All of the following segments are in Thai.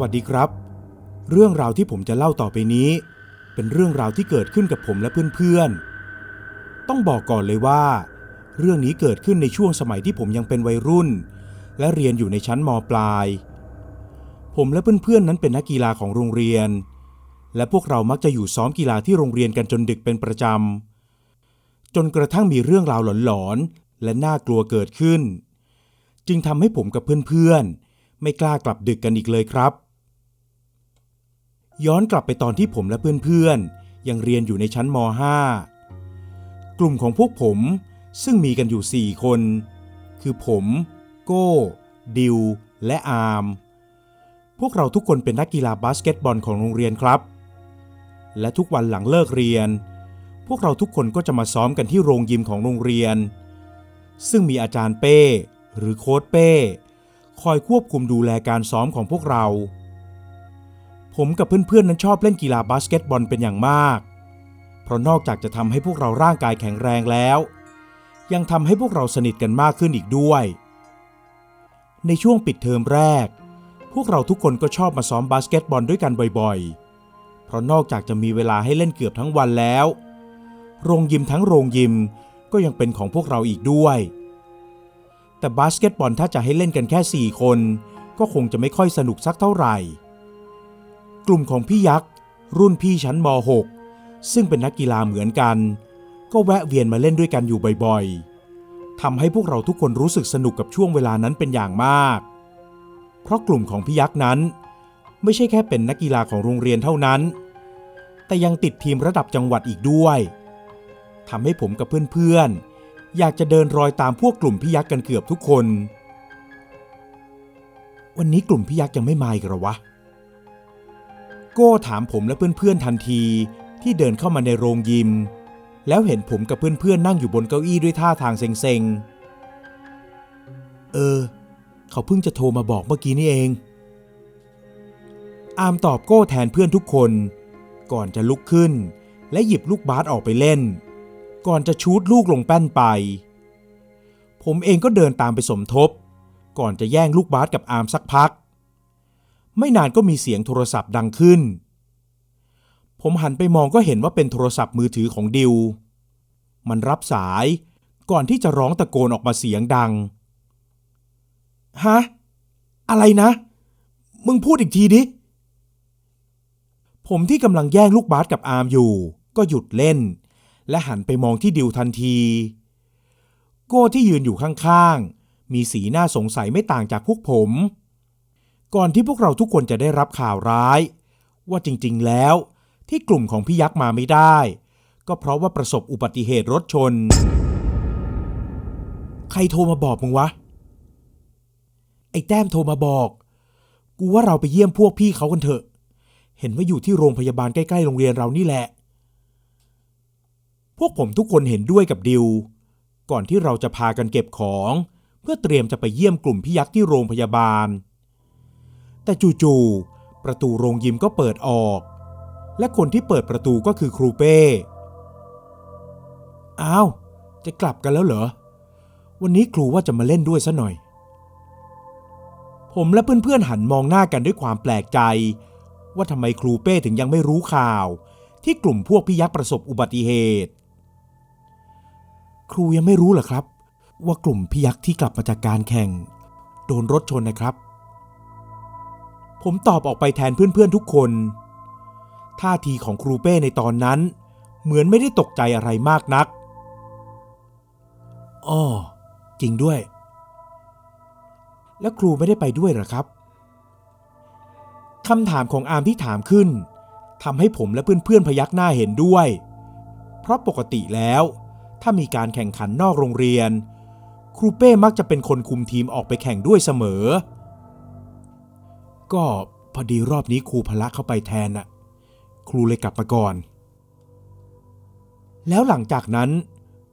วัสดีครับ เรื่องราวที่ผมจะเล่าต่อไปนี้ เป็นเรื่องราวที่เกิดขึ้นกับผมและเพื่อนๆ ต้องบอกก่อนเลยว่า เรื่องนี้เกิดขึ้นในช่วงสมัยที่ผมยังเป็นวัยรุ่น และเรียนอยู่ในชั้นมปลาย ผมและเพื่อนๆนั้นเป็นนักกีฬาของโรงเรียน และพวกเรามักจะอยู่ซ้อมกีฬาที่โรงเรียนกันจนดึกเป็นประจำจนกระทั่งมีเรื่องราวหลอนๆและน่ากลัวเกิดขึ้น จึงทำให้ผมกับเพื่อนๆไม่กล้ากลับดึกกันอีกเลยครับ ย้อนกลับไปตอนที่ผมและเพื่อนๆ ยังเรียนอยู่ในชั้นม .5 กลุ่มของพวกผมซึ่งมีกันอยู่ 4 คน คือผม โก้ ดิว และอาร์ม พวกเราทุกคนเป็นนักกีฬาบาสเกตบอลของโรงเรียนครับ และทุกวันหลังเลิกเรียน พวกเราทุกคนก็จะมาซ้อมกันที่โรงยิมของโรงเรียน ซึ่งมีอาจารย์เป้ หรือโค้ชเป้ คอยควบคุมดูแลการซ้อมของพวกเรา ผมกับเพื่อนๆนั้นชอบเล่นกีฬาบาสเกตบอลเป็นอย่างมาก เพราะนอกจากจะทำให้พวกเราร่างกายแข็งแรงแล้ว ยังทำให้พวกเราสนิทกันมากขึ้นอีกด้วย ในช่วงปิดเทอมแรก พวกเราทุกคนก็ชอบมาซ้อมบาสเกตบอลด้วยกันบ่อยๆ เพราะนอกจากจะมีเวลาให้เล่นเกือบทั้งวันแล้ว โรงยิมทั้งโรงยิมก็ยังเป็นของพวกเราอีกด้วย แต่บาสเกตบอลถ้าจะให้เล่นกันแค่ 4 คน ก็คงจะไม่ค่อยสนุกสักเท่าไหร่ กลุ่มของพี่ยักษ์ รุ่นพี่ชั้นม .6 ซึ่งเป็นนักกีฬาเหมือนกัน ก็แวะเวียนมาเล่นด้วยกันอยู่บ่อยๆทำให้พวกเราทุกคนรู้สึกสนุกกับช่วงเวลานั้นเป็นอย่างมาก เพราะกลุ่มของพี่ยักษ์นั้น ไม่ใช่แค่เป็นนักกีฬาของโรงเรียนเท่านั้น แต่ยังติดทีมระดับจังหวัดอีกด้วยทำให้ผมกับเพื่อนๆ อยากจะเดินรอยตามพวกกลุ่มพี่ยักษ์กันเกือบทุกคน วันนี้กลุ่มพี่ยักษ์ยังไม่มาอีกหรอวะ โก้ถามผมและเพื่อนๆทันทีที่เดินเข้ามาในโรงยิม แล้วเห็นผมกับเพื่อนๆนั่งอยู่บนเก้าอี้ด้วยท่าทางเซ็งๆ เออ เขาเพิ่งจะโทรมาบอกเมื่อกี้นี่เอง อามตอบโก้แทนเพื่อนทุกคน ก่อนจะลุกขึ้น และหยิบลูกบาสออกไปเล่น ก่อนจะชูดลูกลงแป้นไป ผมเองก็เดินตามไปสมทบ ก่อนจะแย่งลูกบาสกับอามสักพัก ไม่นานก็มีเสียงโทรศัพท์ดังขึ้น ผมหันไปมองก็เห็นว่าเป็นโทรศัพท์มือถือของดิว มันรับสายก่อนที่จะร้องตะโกนออกมาเสียงดัง ฮะ อะไรนะ มึงพูดอีกทีดิ ผมที่กำลังแย่งลูกบาสกับอาร์มอยู่ ก็หยุดเล่น และหันไปมองที่ดิวทันที โก้ที่ยืนอยู่ข้างๆ มีสีหน้าสงสัยไม่ต่างจากพวกผม ก่อนที่พวกเราทุกคนจะได้รับข่าวร้าย ว่าจริงๆแล้ว ที่กลุ่มของพี่ยักษ์มาไม่ได้ ก็เพราะว่าประสบอุบัติเหตุรถชน ใครโทรมาบอกมึงวะ ไอ้แต้มโทรมาบอก กูว่าเราไปเยี่ยมพวกพี่เขากันเถอะ เห็นว่าอยู่ที่โรงพยาบาลใกล้ๆโรงเรียนเรานี่แหละ พวกผมทุกคนเห็นด้วยกับดิว ก่อนที่เราจะพากันเก็บของ เพื่อเตรียมจะไปเยี่ยมกลุ่มพี่ยักษ์ที่โรงพยาบาล แต่จู่ๆประตูโรงยิมก็เปิดออก และคนที่เปิดประตูก็คือครูเป้อ้าว จะกลับกันแล้วเหรอ วันนี้ครูว่าจะมาเล่นด้วยซะหน่อย ผมและเพื่อนๆหันมองหน้ากันด้วยความแปลกใจ ว่าทำไมครูเป้ถึงยังไม่รู้ข่าว ที่กลุ่มพวกพี่ยักษ์ประสบอุบัติเหตุ ครูยังไม่รู้เหรอครับ ว่ากลุ่มพี่ยักษ์ที่กลับมาจากการแข่ง โดนรถชนนะครับ ผมตอบออกไปแทนเพื่อนๆทุกคน ท่าทีของครูเป้ในตอนนั้น เหมือนไม่ได้ตกใจอะไรมากนักอ้อจริงด้วย แล้วครูไม่ได้ไปด้วยหรอครับคำถามของอามที่ถามขึ้นทำให้ผมและเพื่อนๆพยักหน้าเห็นด้วย เพราะปกติแล้ว ถ้ามีการแข่งขันนอกโรงเรียน ครูเป้มักจะเป็นคนคุมทีมออกไปแข่งด้วยเสมอ ก็พอดีรอบนี้ครูพละเข้าไปแทนน่ะ ครูเลยกลับมาก่อน แล้วหลังจากนั้น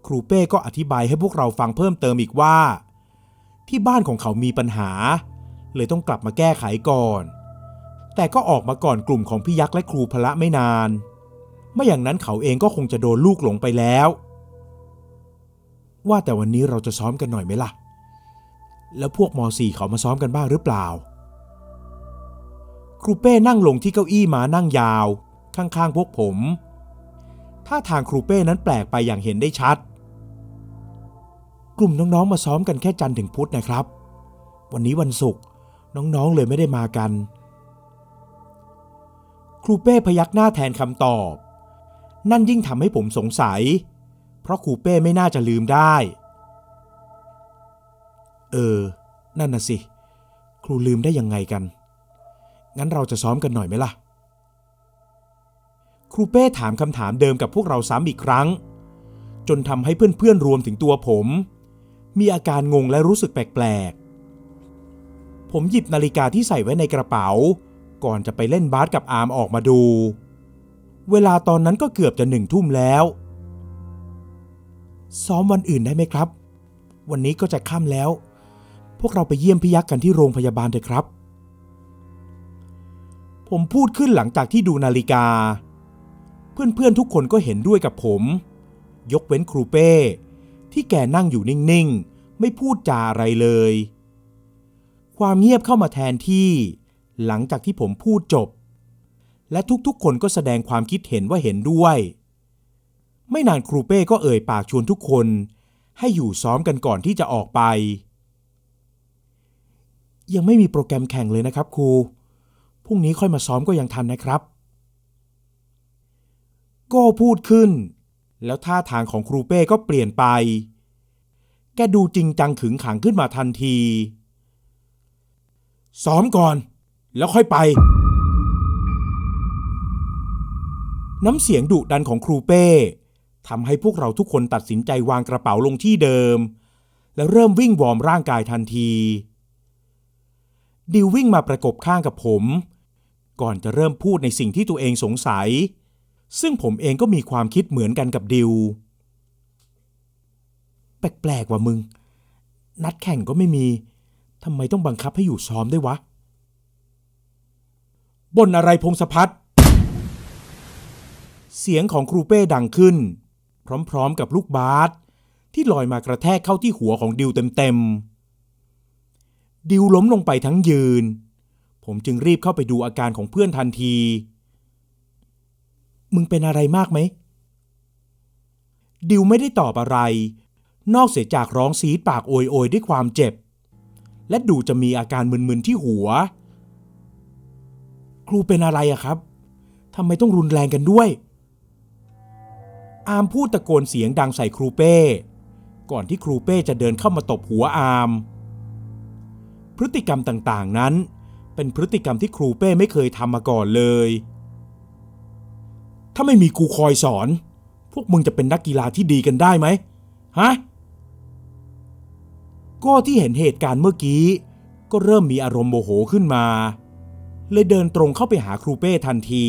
ครูเป้ก็อธิบายให้พวกเราฟังเพิ่มเติมอีกว่า ที่บ้านของเขามีปัญหา เลยต้องกลับมาแก้ไขก่อน แต่ก็ออกมาก่อนกลุ่มของพี่ยักษ์และครูพละไม่นาน ไม่อย่างนั้นเขาเองก็คงจะโดนลูกหลงไปแล้ว ว่าแต่วันนี้เราจะซ้อมกันหน่อยไหมล่ะ แล้วพวกม .4 เขามาซ้อมกันบ้างหรือเปล่า ครูเป้นั่งลงที่เก้าอี้มานั่งยาว ข้างๆพวกผมท่าทางครูเป้นั้นแปลกไปอย่างเห็นได้ชัด กลุ่มน้องๆมาซ้อมกันแค่จันทร์ถึงพุธนะครับ วันนี้วันศุกร์น้องๆเลยไม่ได้มากัน ครูเป้พยักหน้าแทนคำตอบ นั่นยิ่งทำให้ผมสงสัย เพราะครูเป้ไม่น่าจะลืมได้ เออ นั่นน่ะสิ ครูลืมได้ยังไงกัน งั้นเราจะซ้อมกันหน่อยไหมล่ะ ครูเป้ถามคำถามเดิมกับพวกเราซ้ำอีกครั้ง จนทำให้เพื่อนๆรวมถึงตัวผม มีอาการงงและรู้สึกแปลกๆ ผมหยิบนาฬิกาที่ใส่ไว้ในกระเป๋า ก่อนจะไปเล่นบาสกับอาร์มออกมาดู เวลาตอนนั้นก็เกือบจะหนึ่งทุ่มแล้ว ซ้อมวันอื่นได้ไหมครับ วันนี้ก็จะค่ำแล้ว พวกเราไปเยี่ยมพี่ยักษ์กันที่โรงพยาบาลเถอะครับ ผมพูดขึ้นหลังจากที่ดูนาฬิกา เพื่อนๆทุกคนก็เห็นด้วยกับผม ยกเว้นครูเป้ ที่แกนั่งอยู่นิ่งๆ ไม่พูดจาอะไรเลย ความเงียบเข้ามาแทนที่ หลังจากที่ผมพูดจบ และทุกๆ คนก็แสดงความคิดเห็นว่าเห็นด้วย ไม่นานครูเป้ก็เอ่ยปากชวนทุกคน ให้อยู่ซ้อมกันก่อนที่จะออกไป ยังไม่มีโปรแกรมแข่งเลยนะครับครู พรุ่งนี้ค่อยมาซ้อมก็ยังทันนะครับ โก้พูดขึ้น แล้วท่าทางของครูเป้ก็เปลี่ยนไป แกดูจริงจังขึงขังขึ้นมาทันที ซ้อมก่อน แล้วค่อยไป น้ำเสียงดุดันของครูเป้ทำให้พวกเราทุกคนตัดสินใจวางกระเป๋าลงที่เดิม แล้วเริ่มวิ่งวอร์มร่างกายทันที ดิววิ่งมาประกบข้างกับผม ก่อนจะเริ่มพูดในสิ่งที่ตัวเองสงสัย ซึ่งผมเองก็มีความคิดเหมือนกันกับดิว แปลกๆว่ามึง นัดแข่งก็ไม่มีทำไมต้องบังคับให้อยู่ซ้อมด้วยวะบนอะไรพงศพัฒน์เสียงของครูเป้ดังขึ้น พร้อมๆกับลูกบาสที่ลอยมากระแทกเข้าที่หัวของดิวเต็มๆ ดิวล้มลงไปทั้งยืน ผมจึงรีบเข้าไปดูอาการของเพื่อนทันที มึงเป็นอะไรมากไหม ดิวไม่ได้ตอบอะไร นอกเสียจากร้องซีดปากโอยโอยด้วยความเจ็บ และดูจะมีอาการมึนๆที่หัว ครูเป็นอะไรอะครับทำไมต้องรุนแรงกันด้วย อาร์มพูดตะโกนเสียงดังใส่ครูเป้ ก่อนที่ครูเป้จะเดินเข้ามาตบหัวอาร์มพฤติกรรมต่างๆนั้น เป็นพฤติกรรมที่ครูเป้ไม่เคยทำมาก่อนเลย ถ้าไม่มีครูคอยสอน พวกมึงจะเป็นนักกีฬาที่ดีกันได้ไหมฮะ ก็ที่เห็นเหตุการณ์เมื่อกี้ ก็เริ่มมีอารมณ์โมโหขึ้นมา เลยเดินตรงเข้าไปหาครูเป้ทันที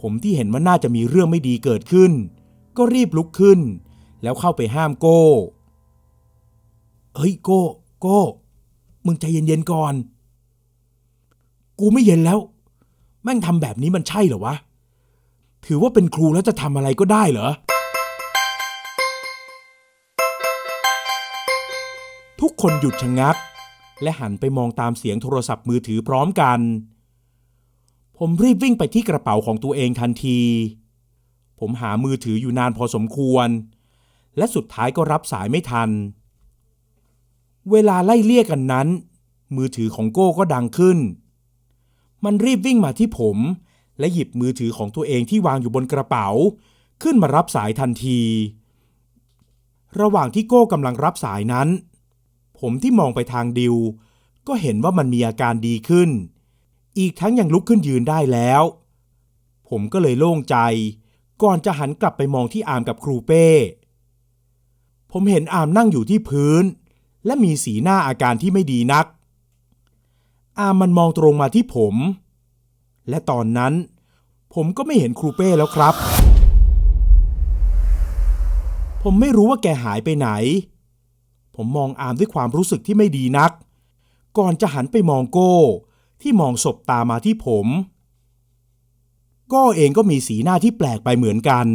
ผมที่เห็นว่าน่าจะมีเรื่องไม่ดีเกิดขึ้น ก็รีบลุกขึ้น แล้วเข้าไปห้ามโก้ เฮ้ยโก้ โก้ มึงใจเย็นๆก่อน กูไม่เย็นแล้ว แม่งทำแบบนี้มันใช่เหรอวะ ถือว่าเป็นครูแล้วจะทำอะไรก็ได้เหรอ ทุกคนหยุดชะงัก และหันไปมองตามเสียงโทรศัพท์มือถือพร้อมกัน ผมรีบวิ่งไปที่กระเป๋าของตัวเองทันที ผมหามือถืออยู่นานพอสมควร และสุดท้ายก็รับสายไม่ทัน เวลาไล่เลี่ยกันนั้น มือถือของโก้ก็ดังขึ้น มันรีบวิ่งมาที่ผม และหยิบมือถือของตัวเองที่วางอยู่บนกระเป๋า ขึ้นมารับสายทันที ระหว่างที่โก้กำลังรับสายนั้น ผมที่มองไปทางดิว ก็เห็นว่ามันมีอาการดีขึ้น อีกทั้งยังลุกขึ้นยืนได้แล้ว ผมก็เลยโล่งใจ ก่อนจะหันกลับไปมองที่อามกับครูเป้ ผมเห็นอามนั่งอยู่ที่พื้น และมีสีหน้าอาการที่ไม่ดีนัก อามันมองตรงมาที่ผม และตอนนั้น ผมก็ไม่เห็นครูเป้แล้วครับ ผมไม่รู้ว่าแกหายไปไหน ผมมองอามด้วยความรู้สึกที่ไม่ดีนัก ก่อนจะหันไปมองโก้ ที่มองศบตามาที่ผมก้เองก็มีสีหน้าที่แปลกไปเหมือนกัน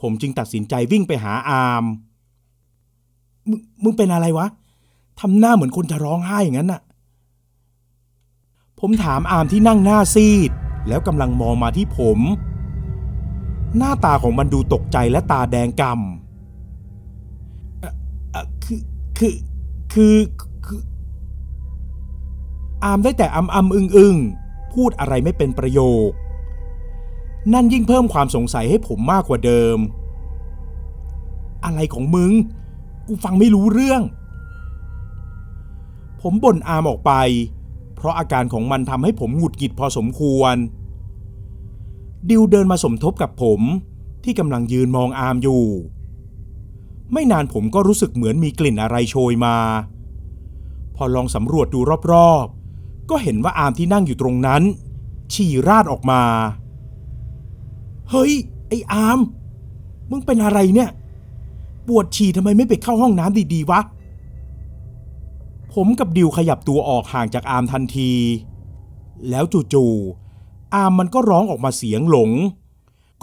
ผมจึงตัดสินใจวิ่งไปหาอามมึงมึงเป็นอะไรวะทำหน้าเหมือนคนจะร้องไห้อย่างนั้นน่ะ ผมถามอามที่นั่งหน้าซีด แล้วกำลังมองมาที่ผม หน้าตาของมันดูตกใจและตาแดงกำ่ำคือคือคือคืออามได้แต่อำอำอึงอึงพูดอะไรไม่เป็นประโยค นั่นยิ่งเพิ่มความสงสัยให้ผมมากกว่าเดิม อะไรของมึง กูฟังไม่รู้เรื่อง ผมบ่นอามออกไป เพราะอาการของมันทำให้ผมหงุดหงิดพอสมควร ดิวเดินมาสมทบกับผมที่กำลังยืนมองอามอยู่ ไม่นานผมก็รู้สึกเหมือนมีกลิ่นอะไรโชยมา พอลองสำรวจดูรอบๆ ก็เห็นว่าอามที่นั่งอยู่ตรงนั้น ฉี่ราดออกมา เฮ้ย ไอ้อาม มึงเป็นอะไรเนี่ย ปวดฉี่ทำไมไม่ไปเข้าห้องน้ำดีๆวะ ผมกับดิวขยับตัวออกห่างจากอาร์มทันที แล้วจู่ๆอาร์มมันก็ร้องออกมาเสียงหลง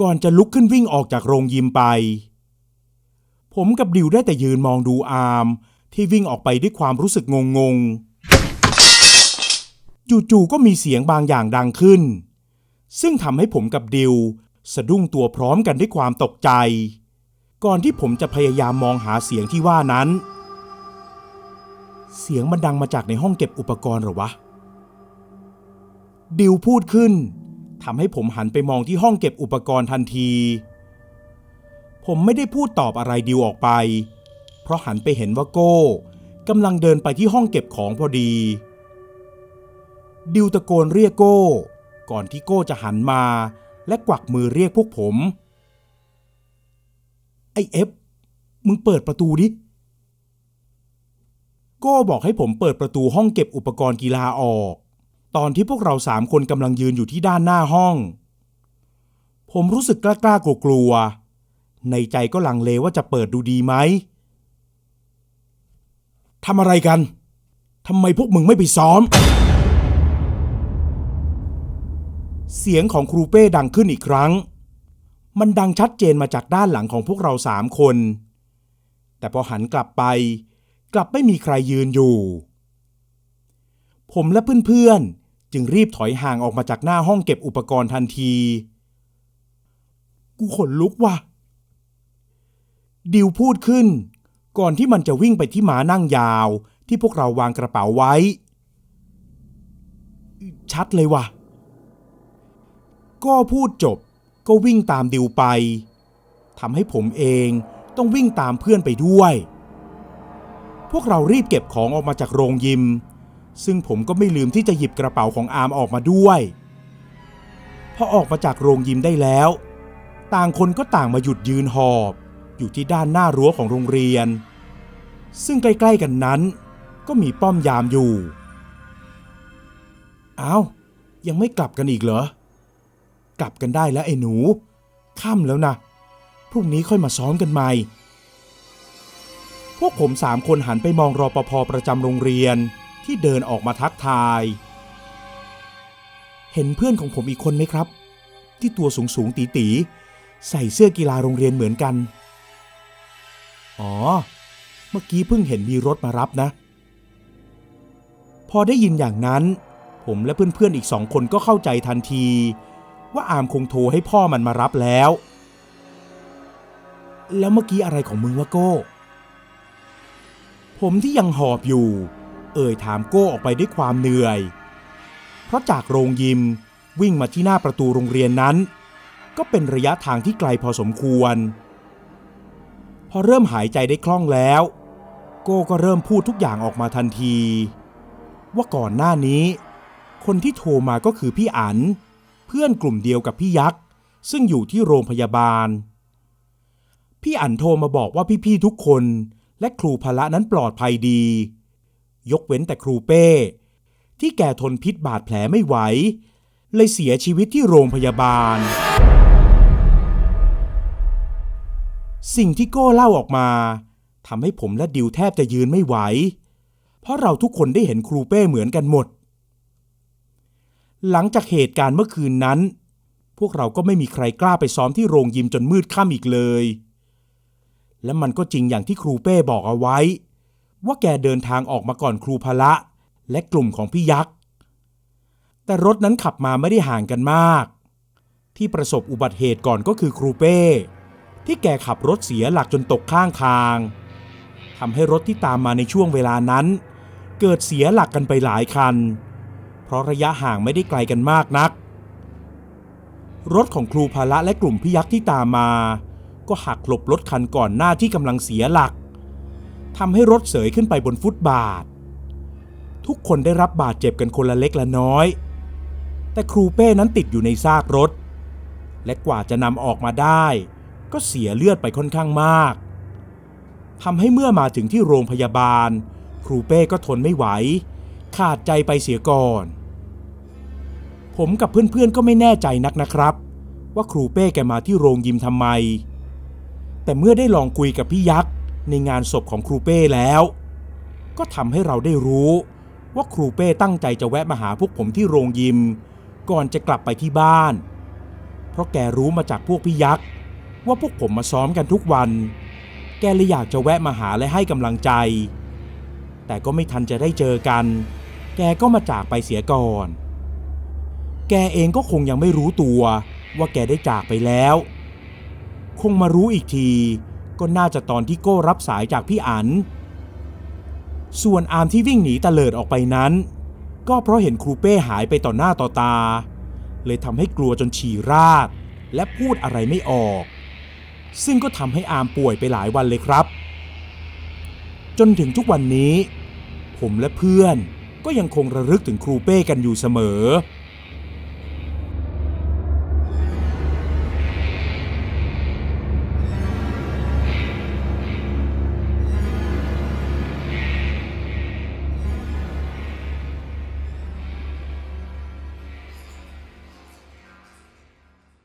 ก่อนจะลุกขึ้นวิ่งออกจากโรงยิมไป ผมกับดิวได้แต่ยืนมองดูอาร์มที่วิ่งออกไปด้วยความรู้สึกงงๆ จู่ๆก็มีเสียงบางอย่างดังขึ้น ซึ่งทำให้ผมกับดิวสะดุ้งตัวพร้อมกันด้วยความตกใจ ก่อนที่ผมจะพยายามมองหาเสียงที่ว่านั้น เสียงมันดังมาจากในห้องเก็บอุปกรณ์หรอวะ ดิวพูดขึ้นทำให้ผมหันไปมองที่ห้องเก็บอุปกรณ์ทันที ผมไม่ได้พูดตอบอะไรดิวออกไป เพราะหันไปเห็นว่าโก้กำลังเดินไปที่ห้องเก็บของพอดี ดิวตะโกนเรียกโก้ ก่อนที่โก้จะหันมา และกวักมือเรียกพวกผม ไอเอฟมึงเปิดประตูดิ โก้บอกให้ผมเปิดประตูห้องเก็บอุปกรณ์กีฬาออก ตอนที่พวกเราสามคนกำลังยืนอยู่ที่ด้านหน้าห้อง ผมรู้สึกกล้ากลัว ในใจก็ลังเลว่าจะเปิดดูดีไหมทำอะไรกันทำไมพวกมึงไม่ไปซ้อม เสียงของครูเป้ดังขึ้นอีกครั้ง มันดังชัดเจนมาจากด้านหลังของพวกเราสามคน แต่พอหันกลับไป กลับไม่มีใครยืนอยู่ ผมและเพื่อนๆ จึงรีบถอยห่างออกมาจากหน้าห้องเก็บอุปกรณ์ทันที กูขนลุกว่ะ ดิวพูดขึ้น ก่อนที่มันจะวิ่งไปที่หมานั่งยาวที่พวกเราวางกระเป๋าไว้ ชัดเลยว่ะ ก็พูดจบก็วิ่งตามดิวไปทำให้ผมเองต้องวิ่งตามเพื่อนไปด้วย วกเรารีบเก็บของออกมาจากโรงยิม ซึ่งผมก็ไม่ลืมที่จะหยิบกระเป๋าของอาร์มออกมาด้วยพอออกมาจากโรงยิมได้แล้ว ต่างคนก็ต่างมาหยุดยืนหอบ อยู่ที่ด้านหน้ารั้วของโรงเรียน ซึ่งใกล้ๆกันนั้น ก็มีป้อมยามอยู่อ้าวยังไม่กลับกันอีกเหรอ กลับกันได้แล้วไอ้หนูค่ำแล้วนะพรุ่งนี้ค่อยมาซ้อมกันใหม่ พวกผมสามคนหันไปมองรอปภประจำโรงเรียนที่เดินออกมาทักทาย เห็นเพื่อนของผมอีกคนไหมครับ ที่ตัวสูงสูงตีตีใส่เสื้อกีฬาโรงเรียนเหมือนกัน อ๋อ เมื่อกี้เพิ่งเห็นมีรถมารับนะ พอได้ยินอย่างนั้น ผมและเพื่อนๆอีกสองคนก็เข้าใจทันที ว่าอามคงโทรให้พ่อมันมารับแล้ว แล้วเมื่อกี้อะไรของมึงวะโก้ ผมที่ยังหอบอยู่ เอ่ยถามโก้ออกไปด้วยความเหนื่อย เพราะจากโรงยิมวิ่งมาที่หน้าประตูโรงเรียนนั้น ก็เป็นระยะทางที่ไกลพอสมควร พอเริ่มหายใจได้คล่องแล้ว โก้ก็เริ่มพูดทุกอย่างออกมาทันที ว่าก่อนหน้านี้ คนที่โทรมาก็คือพี่อัน เพื่อนกลุ่มเดียวกับพี่ยักษ์ซึ่งอยู่ที่โรงพยาบาล พี่อันโทรมาบอกว่าพี่ๆทุกคน และครูพละนั้นปลอดภัยดี ยกเว้นแต่ครูเป้ ที่แกทนพิษบาดแผลไม่ไหว เลยเสียชีวิตที่โรงพยาบาล สิ่งที่โก้เล่าออกมาทำให้ผมและดิวแทบจะยืนไม่ไหว เพราะเราทุกคนได้เห็นครูเป้เหมือนกันหมด หลังจากเหตุการณ์เมื่อคืนนั้น พวกเราก็ไม่มีใครกล้าไปซ้อมที่โรงยิมจนมืดค่ำอีกเลย และมันก็จริงอย่างที่ครูเป้บอกเอาไว้ ว่าแกเดินทางออกมาก่อนครูพละ และกลุ่มของพี่ยักษ์ แต่รถนั้นขับมาไม่ได้ห่างกันมาก ที่ประสบอุบัติเหตุก่อนก็คือครูเป้ ที่แกขับรถเสียหลักจนตกข้างทางทำให้รถที่ตามมาในช่วงเวลานั้น เกิดเสียหลักกันไปหลายคัน เพราะระยะห่างไม่ได้ไกลกันมากนัก รถของครูพละและกลุ่มพี่ยักษ์ที่ตามมา ก็หักหลบรถคันก่อนหน้าที่กำลังเสียหลักทำให้รถเสยขึ้นไปบนฟุตบาท ทุกคนได้รับบาดเจ็บกันคนละเล็กละน้อย แต่ครูเป้นั้นติดอยู่ในซากรถ และกว่าจะนำออกมาได้ ก็เสียเลือดไปค่อนข้างมากทำให้เมื่อมาถึงที่โรงพยาบาล ครูเป้ก็ทนไม่ไหว ขาดใจไปเสียก่อน ผมกับเพื่อนๆก็ไม่แน่ใจนักนะครับ ว่าครูเป้แกมาที่โรงยิมทำไม แต่เมื่อได้ลองคุยกับพี่ยักษ์ในงานศพของครูเป้แล้ว ก็ทำให้เราได้รู้ว่าครูเป้ตั้งใจจะแวะมาหาพวกผมที่โรงยิม ก่อนจะกลับไปที่บ้าน เพราะแกรู้มาจากพวกพี่ยักษ์ว่าพวกผมมาซ้อมกันทุกวัน แกเลยอยากจะแวะมาหาและให้กำลังใจ แต่ก็ไม่ทันจะได้เจอกัน แกก็มาจากไปเสียก่อน แกเองก็คงยังไม่รู้ตัวว่าแกได้จากไปแล้ว คงมารู้อีกที ก็น่าจะตอนที่โก้รับสายจากพี่อัน ส่วนอาร์มที่วิ่งหนีตะเลิดออกไปนั้น ก็เพราะเห็นครูเป้หายไปต่อหน้าต่อตา เลยทำให้กลัวจนฉี่ราดและพูดอะไรไม่ออก ซึ่งก็ทำให้อาร์มป่วยไปหลายวันเลยครับ จนถึงทุกวันนี้ ผมและเพื่อนก็ยังคงระลึกถึงครูเป้กันอยู่เสมอ